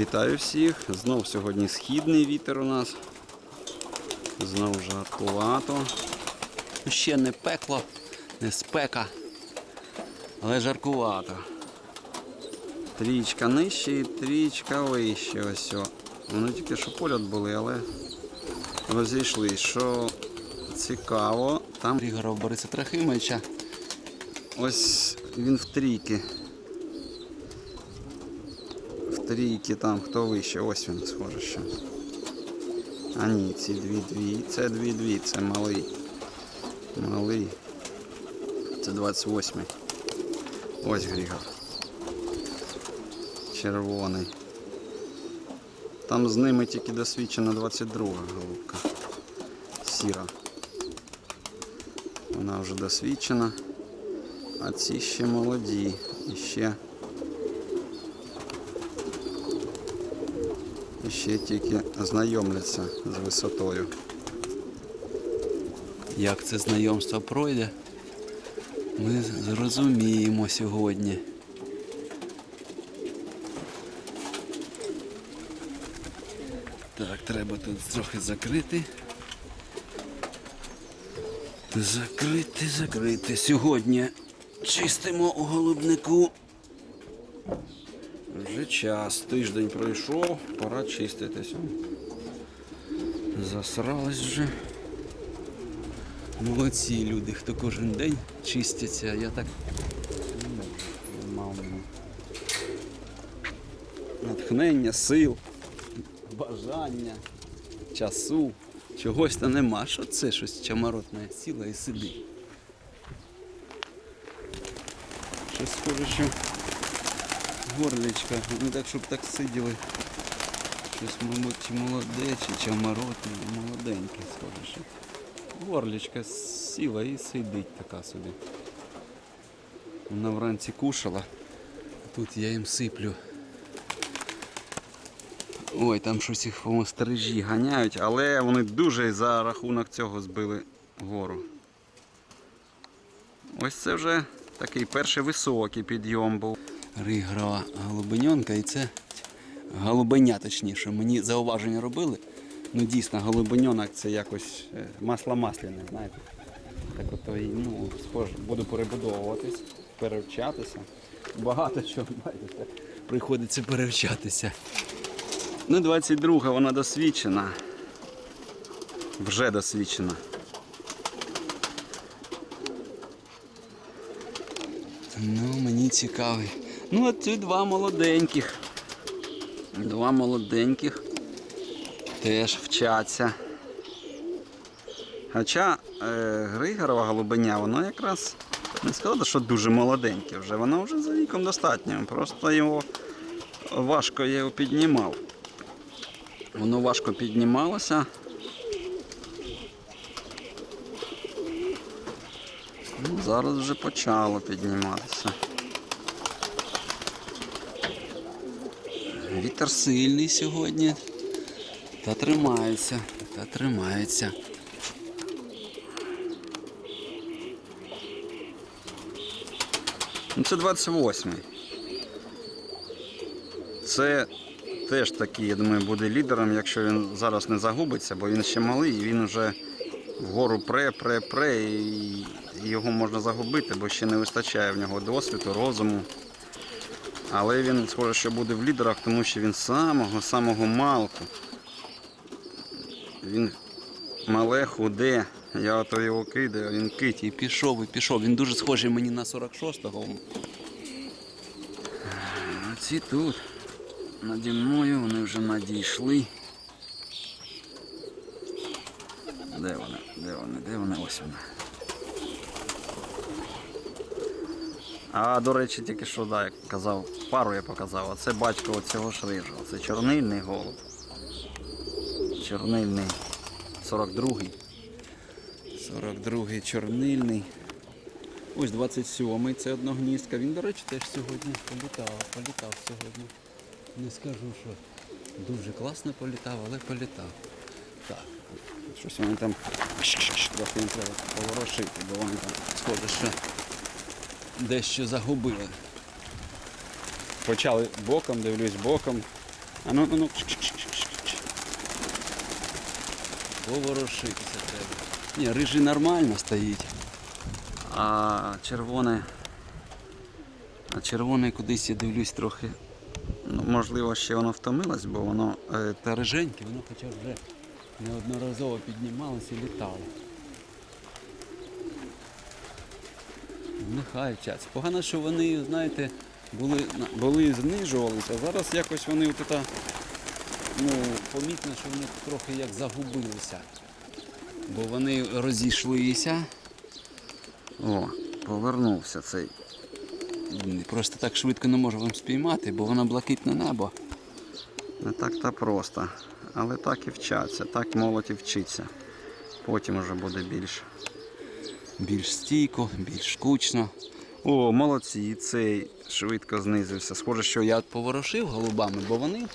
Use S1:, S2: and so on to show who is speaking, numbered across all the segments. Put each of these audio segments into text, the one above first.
S1: Вітаю всіх. Знов сьогодні східний вітер у нас. Знов жаркувато. Ще не пекло, не спека, але жаркувато. Трічка нижче і трічка вище. Ось. Вони тільки що поряд були, але розійшли. Що цікаво, там Ігора Бориса Трохимовича. Ось він в трійки. Трійки там хто вище, ось він схоже що. А ні, ці дві-дві, це дві-дві, це малий. Малий. Це 28-й. Ось Грігор. Червоний. Там з ними тільки досвідчена 22 голубка. Сіра. Вона вже досвідчена. А ці ще молоді. І ще І ще тільки знайомляться з висотою. Як це знайомство пройде, ми зрозуміємо сьогодні. Так, треба тут трохи закрити. Закрити, закрити. Сьогодні чистимо у голубнику. Вже час, тиждень пройшов, пора чиститись. Засрались вже. Молодці люди, хто кожен день чистяться, я так мав натхнення, сил, бажання, часу. Чогось то нема. Що це щось чаморотне сіла і сиди. Щось схоже, що горлечка. Не так, щоб так сиділи. Щось, мабуть, чи молоде, чи чаморотне, молоденьке, схоже, що. Горлечка сіла і сидить така собі. Вона вранці кушала. Тут я їм сиплю. Ой, там щось їх по стережі ганяють, але вони дуже за рахунок цього збили гору. Ось це вже такий перший високий підйом був. Ригрова голубеньонка і це голубеня точніше. Мені зауваження робили. Ну дійсно, голубеньонок це якось е, масло масляне, знаєте. Так ото і ну, схоже, буду перебудовуватись, перевчатися. Багато чого, бачите, приходиться перевчатися. Ну, 22-га вона досвідчена. Вже досвідчена. Ну, мені цікавий. Ну, от ці два молоденьких. Два молоденьких теж вчаться. Хоча е, Григорова голубеня, воно якраз не сказати, що дуже молоденьке вже. Воно вже за віком достатньо. Просто його важко його піднімав. Воно важко піднімалося. Ну, зараз вже почало підніматися. Вітер сильний сьогодні. Та тримається, та тримається. Ну, це 28-й. Це теж такий, я думаю, буде лідером, якщо він зараз не загубиться, бо він ще малий і він вже вгору пре, пре, пре, і його можна загубити, бо ще не вистачає в нього досвіду, розуму. Але він схоже, що буде в лідерах, тому що він самого-самого малку. Він мале, худе. Я ото його кидаю, він кить і пішов, і пішов. Він дуже схожий мені на 46-го. А ці тут. Наді мною вони вже надійшли. Де вони? Де вони? Де вони? Ось вони. А до речі, тільки що да, як казав, пару я показав, а це батько цього рижого. Це чорнильний голуб. Чорнильний 42-й. 42-й чорнильний. Ось 27-й, це одногністка. Він, до речі, теж сьогодні політав, політав сьогодні. Не скажу, що дуже класно політав, але політав. Так, щось вони там трохи треба поворошити, бо вони там схоже, що дещо загубили. Почали боком, дивлюсь боком. А ну, ну, ну. Поворушитися треба. Ні, рижий нормально стоїть. А червоне. А червоне кудись я дивлюсь трохи. Ну, можливо, ще воно втомилось, бо воно е, та риженьке, воно хоча вже неодноразово піднімалося і літало. Нехай вчаться. Погано, що вони, знаєте, були, були знижувалися, а зараз якось вони от это, ну, помітно, що вони трохи як загубилися. Бо вони розійшлися. О, повернувся цей. Просто так швидко не можу вам спіймати, бо воно блакитне небо. Не так та просто. Але так і вчаться, так молодь і вчиться. Потім вже буде більш більш стійко, більш кучно. О, молодці, цей швидко знизився. Схоже, що я поворошив голубами, бо вони,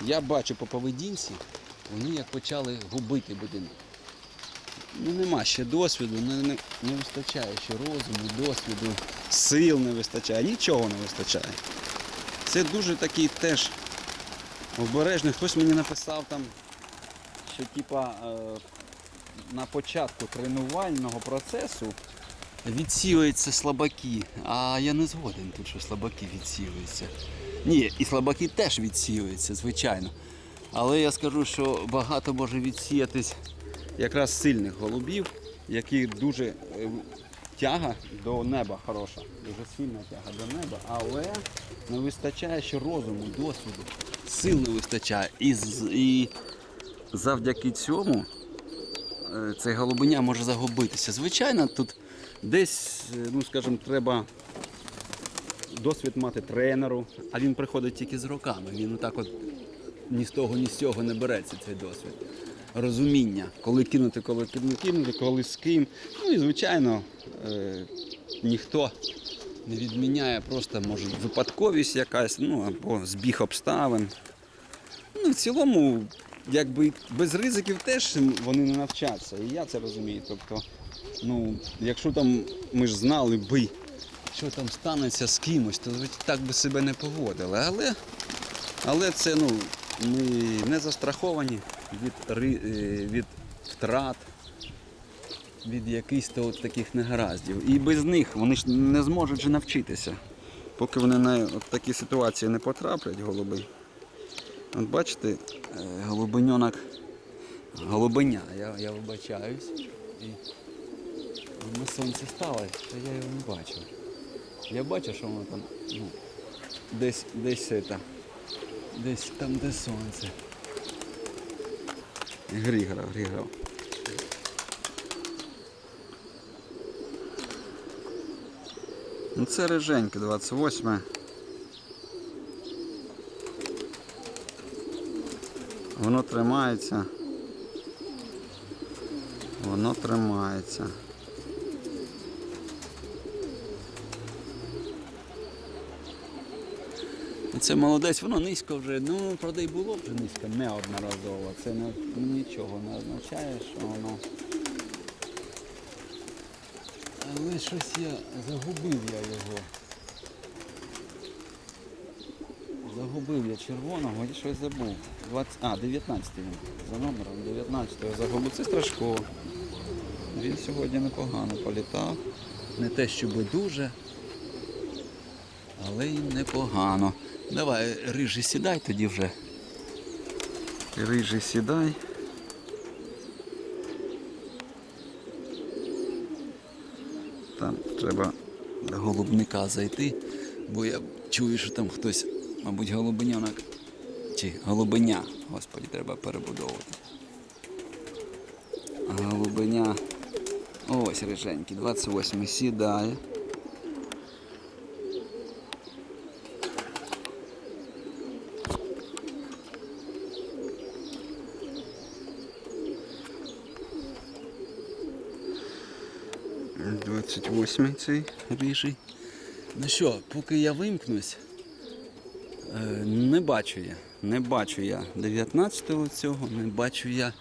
S1: я бачу по поведінці, вони як почали губити будинок. Ну нема ще досвіду, не, не, не вистачає ще розуму, досвіду, сил не вистачає, нічого не вистачає. Це дуже такий теж обережний. Хтось мені написав там, що типа е, на початку тренувального процесу відсіюються слабаки. А я не згоден тут, що слабаки відсіюються. Ні, і слабаки теж відсіюються, звичайно. Але я скажу, що багато може відсіятись якраз сильних голубів, які дуже е, тяга до неба хороша, дуже сильна тяга до неба, але не вистачає ще розуму, досвіду, сил не вистачає. І, і завдяки цьому цей голубеня може загубитися. Звичайно, тут десь, е, ну скажімо, треба досвід мати тренеру, а він приходить тільки з роками. Він отак от ні з того, ні з цього не береться цей досвід. Розуміння, коли кинути, коли не кинути, коли з ким. Ну і звичайно, е, ніхто не відміняє просто може випадковість якась, ну або збіг обставин. Ну, в цілому, якби без ризиків теж вони не навчаться. І я це розумію. Тобто, ну, якщо там ми ж знали би, що там станеться з кимось, то так би себе не поводили. Але, але це ну, ми не застраховані від, е, від втрат, від якихось то от таких негараздів. І без них вони ж не зможуть же навчитися. Поки вони на такі ситуації не потраплять, голуби. От бачите, е, голубеньонок, голубеня, я, я вибачаюсь. І сонце стало, що я його не бачив. Я бачу, що воно там ну, десь, десь, це, десь там, де сонце. Грігоров, Грігоров. Ну це риженьке, 28. Воно тримається. Воно тримається. Це молодець, воно низько вже, ну, правда, і було вже низько неодноразово. Це не, ну, нічого не означає, що воно. Але щось я загубив я його. Загубив я червоного і щось забув. 20... А, 19 він. За номером 19 я загубив. Це Страшко. Він сьогодні непогано політав. Не те, щоб дуже, але й непогано. Давай, рижий сідай тоді вже. Рижий сідай. Там треба до голубника зайти, бо я чую, що там хтось, мабуть, голубенянок чи голубеня, господі, треба перебудовувати. Голубеня. Ось риженький, 28 сідає. Двадцять восьмий цей рижий. Ну що, поки я вимкнусь, не бачу я. Не бачу я 19-го цього, не бачу я